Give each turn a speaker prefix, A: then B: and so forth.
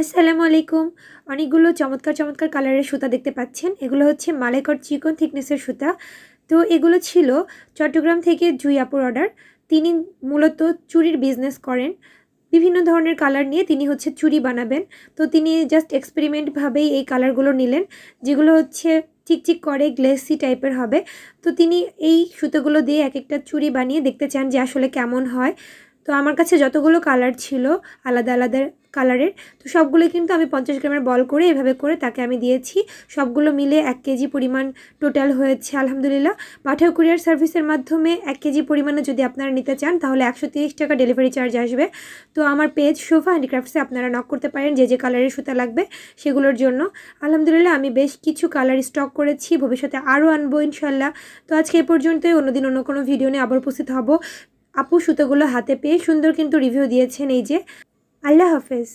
A: আসসালামু আলাইকুম। অনেকগুলো চমৎকার চমৎকার কালারের সুতা দেখতে পাচ্ছেন। এগুলো হচ্ছে মালাইকর চিকন থিকনেসের সুতা। তো এগুলো ছিল চট্টগ্রাম থেকে জুই আপুর অর্ডার তিনি মূলত চুরির বিজনেস করেন। বিভিন্ন ধরনের কালার নিয়ে তিনি হচ্ছে চুড়ি বানাবেন। তো তিনি জাস্ট এক্সপেরিমেন্টভাবেই এই কালারগুলো নিলেন, যেগুলো হচ্ছে চিকচিক করে গ্লেসি টাইপের হবে। তো তিনি এই সুতোগুলো দিয়ে এক একটা চুড়ি বানিয়ে দেখতে চান যে আসলে কেমন হয়। তো আমার কাছে যতগুলো কালার ছিল আলাদা আলাদা কালারের তো সবগুলো কিন্তু আমি পঞ্চাশ গ্রামের বল করে এভাবে করে তাকে আমি দিয়েছি। সবগুলো মিলে এক কেজি পরিমাণ টোটাল হয়েছে, আলহামদুলিল্লাহ। পাঠাও কুরিয়ার সার্ভিসের মাধ্যমে এক কেজি পরিমাণে যদি আপনারা নিতে চান, তাহলে একশো টাকা ডেলিভারি চার্জ আসবে। তো আমার পেজ শোভা হ্যান্ডিক্রাফটসে আপনারা নক করতে পারেন, যে যে কালারের সুতা লাগবে সেগুলোর জন্য। আলহামদুলিল্লাহ, আমি বেশ কিছু কালার স্টক করেছি, ভবিষ্যতে আরও আনব ইনশাল্লাহ। তো আজকে এ পর্যন্তই, অন্যদিন অন্য কোনো ভিডিও নিয়ে আবার উপস্থিত হব। আপু সুতোগুলো হাতে পেয়ে সুন্দর কিন্তু রিভিউ দিয়েছেন এই যে। আল্লাহ হাফেজ।